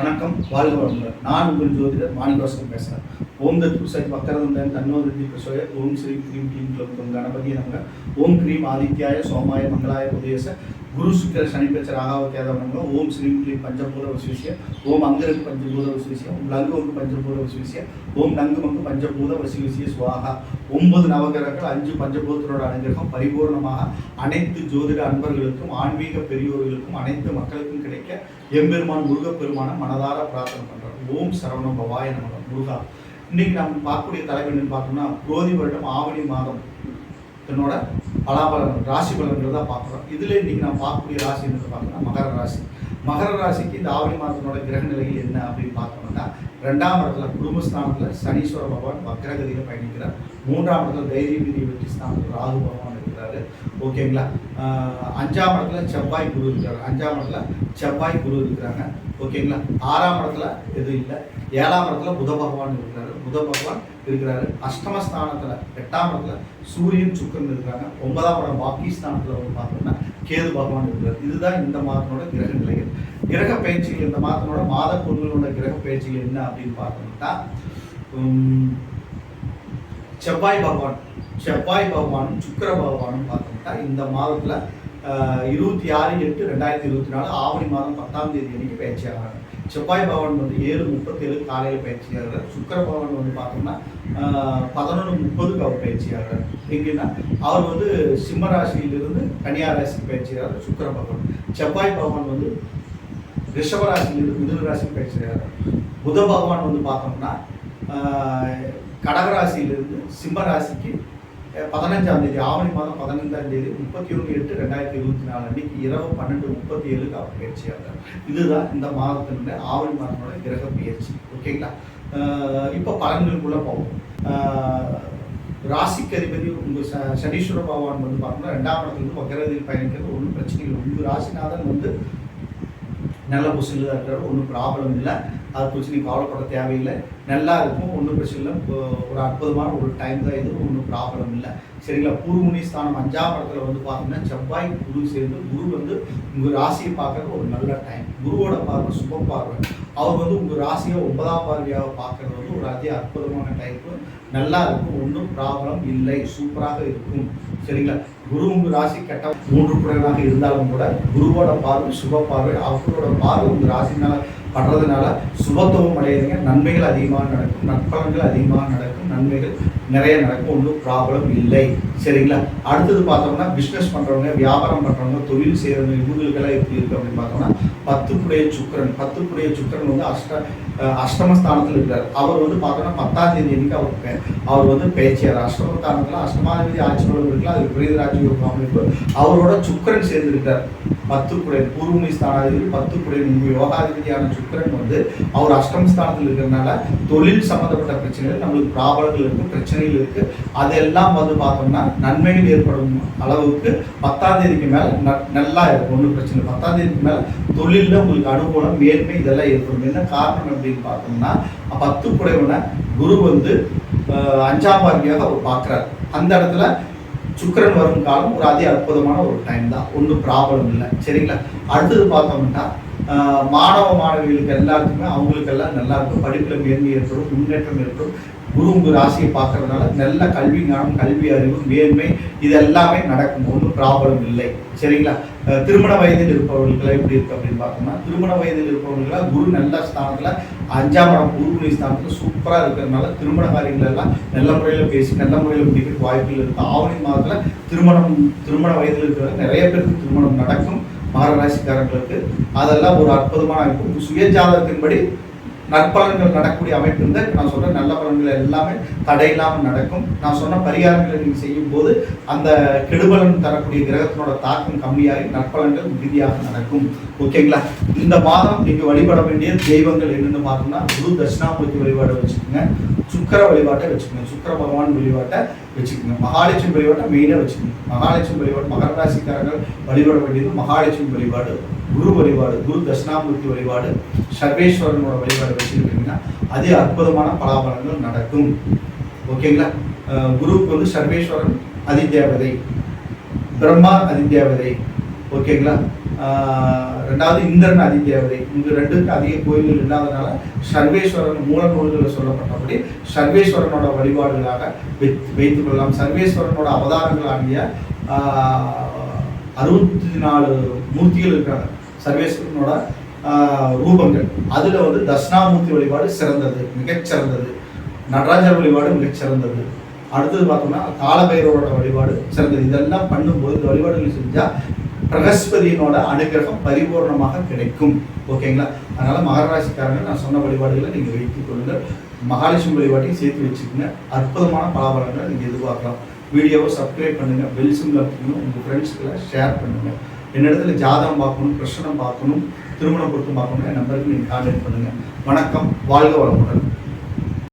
வணக்கம். வாழ்க வளமுடன். நான் உங்கள் ஜோதிடர் மாணிக்கவாசன் பேசுகிறேன் ஓம் தத்து சை வக்கரதந்தன் தன்னோதி பிரசோய ஓம் ஸ்ரீ க்ரீம் கிரீம் க்ளம் கணபதி நமக. ஓம் கிரீம் ஆதித்யாய சோமாய மங்களாய உதயச குரு சுக்கர சனிப்பச்ச ராகாவ கேதவனங்க ஓம் ஸ்ரீம் க்ளீம் பஞ்சபூத வசிவிசிய ஓம் அங்கருக்கு பஞ்சபூத வசிவிசிய ஓம் லங்கு ஒன்று பஞ்சபூத வசிவிசிய ஓம் நங்குமங்கு பஞ்சபூத வசிவிசிய சுவாகா. ஒன்பது நவகிரகங்கள் அஞ்சு பஞ்சபூதத்தோட அனுகிரகம் பரிபூர்ணமாக அனைத்து ஜோதிட அன்பர்களுக்கும் ஆன்மீக பெரியோர்களுக்கும் அனைத்து மக்களுக்கும் கிடைக்க எம்பெருமான் முருகப்பெருமான மனதார பிரார்த்தனை பண்ணுறோம் ஓம் சரவண பவாய நமகம் முருகா. இன்னைக்கு நம்ம பார்க்கக்கூடிய தலைவர்கள் பார்த்தோம்னா குரோதி வருடம் ஆவணி மாதம். என்னோட பலாபலன் ராசி பலன்கள் தான் பார்க்குறோம். இதில் இன்றைக்கி நான் பார்க்கக்கூடிய ராசி என்று பார்த்தோம்னா மகர ராசி. மகர ராசிக்கு இந்த ஆவணி மாதத்தினோட கிரக நிலைகள் என்ன அப்படின்னு பார்த்தோம்னா ரெண்டாம் இடத்துல குடும்பஸ்தானத்தில் சனீஸ்வர பகவான் வக்ரகதியில் பயணிக்கிறார். மூன்றாம் இடத்துல தைரிய விதி வெற்றி ஸ்தானத்தில் ராகு பகவான் இருக்கிறாரு. ஓகேங்களா? அஞ்சாம் இடத்துல செவ்வாய் குரு இருக்கிறார். அஞ்சாம் இடத்துல செவ்வாய் குரு இருக்கிறாங்க. ஓகேங்களா? ஆறாம் இடத்துல எதுவும் இல்லை. ஏழாம் இடத்துல புத பகவான் இருக்கிறாரு. புத பகவான் இருக்கிறாரு. அஷ்டமஸ்தானத்துல எட்டாம் இடத்துல சூரியன் சுக்கரன் இருக்கிறாங்க. ஒன்பதாம் இடம் பாக்கி ஸ்தானத்துல வந்து பார்த்தோம்னா கேது பகவான் இருக்கிறார். இதுதான் இந்த மாதத்தோட கிரக நிலைகள். கிரக பயிற்சிகள் இந்த மாதத்தோட மாத பொருள்களோட கிரக பயிற்சிகள் என்ன அப்படின்னு பார்த்தோம்னா உம், செவ்வாய் பகவான் செவ்வாய் பகவானும் சுக்கிர பகவானும் பார்த்தோம்னா இந்த மாதத்துல ஆஹ், இருபத்தி ஆறு எட்டு ரெண்டாயிரத்தி இருபத்தி நாலு ஆவணி மாதம் பத்தாம் தேதி அன்னைக்கு பயிற்சி ஆகிறாங்க செவ்வாய் பவன் வந்து ஏழு முப்பத்தேழு காலையில் பயிற்சியாகிறார் சுக்கர பவன் வந்து பார்த்தோம்னா பதினொன்று முப்பதுக்கு அவர் பயிற்சியாகிறார் எங்கன்னா அவர் வந்து சிம்ம ராசியிலிருந்து கன்னியா ராசிக்கு பயிற்சி சுக்கர பகவான். செவ்வாய் பகவான் வந்து ரிஷப ராசியிலிருந்து மிதுன ராசிக்கு பயிற்சி புத பகவான் வந்து பார்த்தோம்னா கடகராசியிலிருந்து சிம்ம ராசிக்கு பதினஞ்சாம் தேதி ஆவணி மாதம் பதினைஞ்சாம் தேதி முப்பத்தி ஒன்று எட்டு ரெண்டாயிரத்தி இருபத்தி நாலு அன்னைக்கு இரவு பன்னெண்டு முப்பத்தி ஏழுக்கு அவர் பயிற்சியாகிறார் இதுதான் இந்த மாதத்தினுடைய ஆவணி மாதத்தோட கிரக பயிற்சி. ஓகேங்களா இப்போ பலன்களுக்குள்ளே போவோம். ராசிக்கு அதிபதி உங்கள் ச சனீஸ்வர பகவான் வந்து பார்த்தோம்னா ரெண்டாம் இடத்துலேருந்து வக்கரதியில் பயணிக்கிறது ஒன்றும் பிரச்சனை இல்லை. உங்கள் ராசிநாதன் வந்து நல்ல பொசிஷனில் தான் ஒன்றும் ப்ராப்ளம் இல்லை. அதை குறித்து நீ கவலைப்பட தேவையில்லை. நல்லா இருக்கும் ஒன்றும் பிரச்சனை இல்லை. இப்போ ஒரு அற்புதமான ஒரு டைம் தான் இது ஒன்றும் ப்ராப்ளம் இல்லை. சரிங்களா? குருமுனி ஸ்தானம் அஞ்சாம் இடத்துல வந்து பார்த்தீங்கன்னா செவ்வாய் குரு சேர்ந்து குரு வந்து உங்கள் ராசியை பார்க்கறது ஒரு நல்ல டைம் குருவோட பார்வை சுப பார்வை. அவர் வந்து உங்கள் ராசியை ஒன்பதாம் பார்வையாக பார்க்கறது வந்து ஒரு அதே அற்புதமான டைப்பு நல்லா இருக்கும் ஒன்றும் ப்ராப்ளம் இல்லை. சூப்பராக இருக்கும். சரிங்களா? குரு உங்கள் ராசி கெட்ட மூன்று குறைவாக இருந்தாலும் கூட குருவோட பார்வை சுப பார்வை அவரோட பார்வை உங்கள் ராசினால பண்ணுறதுனால சுபத்துவம் அடையிறீங்க. நன்மைகள் அதிகமாக நடக்கும். நற்பலன்கள் அதிகமாக நடக்கும். நன்மைகள் நிறைய நடக்கும். ஒன்றும் ப்ராப்ளம் இல்லை. சரிங்களா? அடுத்தது பார்த்தோம்னா பிஸ்னஸ் பண்ணுறவங்க வியாபாரம் பண்ணுறவங்க தொழில் செய்கிறவங்க இவங்களுக்கெல்லாம் எப்படி இருக்குது அப்படின்னு பார்த்தோம்னா பத்துக்குடைய சுக்கரன். பத்துக்குடைய சுக்கரன் வந்து அஷ்ட அஷ்டமஸ்தானத்தில் இருக்கிறார். அவர் வந்து பார்த்தோன்னா பத்தாம் தேதி அன்னைக்கு அவர் அவர் வந்து பேச்சியார். அஷ்டமஸ்தானத்தில் அஷ்டமாதிபதி ஆட்சியோடு இருக்கலாம் அது விபரீத ராஜயோக அமைப்பு அவரோட சுக்கரன் சேர்ந்திருக்கார் பத்துக்குடைய பூர்வமி ஸ்தானாதிபதி பத்துக்குடைய உங்கள் யோகாதிபதியான சுக்கரன் வந்து அவர் அஷ்டமஸ்தானத்தில் இருக்கிறதுனால தொழில் சம்மந்தப்பட்ட பிரச்சனைகள் நம்மளுக்கு ப்ராப்ளங்கள் இருக்குது பிரச்சனைகள் இருக்குது அதெல்லாம் வந்து பார்த்தோம்னா நன்மைகள் ஏற்படும் அளவுக்கு பத்தாம் தேதிக்கு மேலே ந- நல்லா இருக்கும். ஒன்றும் பிரச்சனை பத்தாம் தேதிக்கு மேலே தொழிலில் உங்களுக்கு அனுகூலம் மேன்மை இதெல்லாம் ஏற்படும். என்ன காரணம் அப்படின்னு பார்த்தோம்னா பத்து புடவனை குரு வந்து அஞ்சாம் பார்வையாக அவர் பார்க்குறாரு. அந்த இடத்துல சுக்கிரன் வரும் காலம் ஒரு அதி அற்புதமான ஒரு டைம் தான். ஒன்றும் ப்ராப்ளம் இல்லை. சரிங்களா? அடுத்தது பார்த்தோம்னா மாணவ மாணவிகளுக்கு எல்லாத்துக்குமே அவங்களுக்கெல்லாம் நல்லா இருக்கும். படிப்பில் மேன்மை ஏற்படும் முன்னேற்றம் ஏற்படும். குரு உங்கள் ராசியை பார்க்கறதுனால நல்ல கல்வி ஞானம் கல்வி அறிவு மேன்மை இது எல்லாமே நடக்கும். ஒன்றும் ப்ராப்ளம் இல்லை. சரிங்களா? திருமண வயதில் இருப்பவர்களுக்கெல்லாம் எப்படி இருக்கு அப்படின்னு பார்த்தோம்னா திருமண வயதில் இருப்பவர்களுக்கெல்லாம் குரு நல்ல ஸ்தானத்தில் அஞ்சாம் இடம் பூர்வனி ஸ்தானத்தில் சூப்பராக இருக்கிறதுனால திருமண காரியங்கள் எல்லாம் நல்ல முறையில் பேசி நல்ல முறையில் முடிக்கிறதுக்கு வாய்ப்புகள் இருக்கும் ஆவணி மாதத்தில் திருமணம் திருமண வயதில் இருக்கிறவங்க நிறைய பேருக்கு திருமணம் நடக்கும். மகர ராசிக்காரங்களுக்கு அதெல்லாம் ஒரு அற்புதமான அமைப்பு சுய ஜாதகத்தின்படி நற்பலன்கள் நடக்கக்கூடிய அமைப்பு இருந்தால் நான் சொல்ற நல்ல பலன்கள் எல்லாமே தடையில்லாமல் நடக்கும். நான் சொன்ன பரிகாரங்களை நீங்கள் செய்யும் போது அந்த கெடுபலன் தரக்கூடிய கிரகத்தினோட தாக்கம் கம்மியாகி நற்பலன்கள் உறுதியாக நடக்கும். ஓகேங்களா? இந்த மாதம் நீங்க வழிபட வேண்டிய தெய்வங்கள் என்னென்னு பார்த்தோம்னா குரு தட்சிணாமூர்த்தி வழிபாடு வச்சுக்கோங்க. சுக்கர வழிபாட்டை வச்சுக்கோங்க. சுக்கர பகவான் வழிபாட்டை வச்சுக்கோங்க. மகாலட்சுமி வழிபாட்டை மெயினாக வச்சுக்கோங்க. மகாலட்சுமி வழிபாடு மகர ராசிக்காரர்கள் வழிபட வேண்டியது மகாலட்சுமி வழிபாடு குரு வழிபாடு குரு தட்சிணாமூர்த்தி வழிபாடு சர்வேஸ்வரனோட வழிபாடு வச்சுருக்கீங்கன்னா அதே அற்புதமான பலாபலங்கள் நடக்கும். ஓகேங்களா? குருவுக்கு வந்து சர்வேஸ்வரன் அதிதேவதை பிரம்மா அதிதேவதை ஓகேங்களா? ரெண்டாவது இந்திரன் அதிதேவதை இங்கு ரெண்டுக்கு அதிக கோயில்கள் இல்லாதனால சர்வேஸ்வரன் மூல நூல்களில் சொல்லப்பட்டபடி சர்வேஸ்வரனோட வழிபாடுகளாக வைத்து வைத்துக் கொள்ளலாம். சர்வேஸ்வரனோட அவதாரங்களாகிய அறுபத்தி நாலு மூர்த்திகள் இருக்காங்க சர்வேஸ்வரனோட ரூபங்கள். அதில் வந்து தட்சிணாமூர்த்தி வழிபாடு சிறந்தது மிகச்சிறந்தது நடராஜர் வழிபாடு மிகச்சிறந்தது அடுத்தது பார்த்தோம்னா காலபைரவரோட வழிபாடு சிறந்தது. இதெல்லாம் பண்ணும்போது இந்த வழிபாடுகள் செஞ்சால் பிரகஸ்பதியினோட அனுகிரகம் பரிபூர்ணமாக கிடைக்கும். ஓகேங்களா? அதனால மகர நான் சொன்ன வழிபாடுகளை நீங்கள் வைத்துக் கொள்ளுங்கள். மகாலட்சுமி வழிபாட்டையும் சேர்த்து வச்சுக்கோங்க. அற்புதமான பலாபலங்களை நீங்கள் எதிர்பார்க்கலாம். வீடியோவை சப்ஸ்கிரைப் பண்ணுங்கள் பெல் சிம்ல உங்கள் ஃப்ரெண்ட்ஸ்களை ஷேர் பண்ணுங்கள் என்னிடத்துல ஜாதகம் பார்க்கணும் பிரச்சனை பார்க்கணும் திருமண பொருத்தம் பார்க்கணும் என் நம்பருக்கு நீங்கள் கான்டாக்ட் பண்ணுங்கள் வணக்கம் வாழ்க வளமுடன்.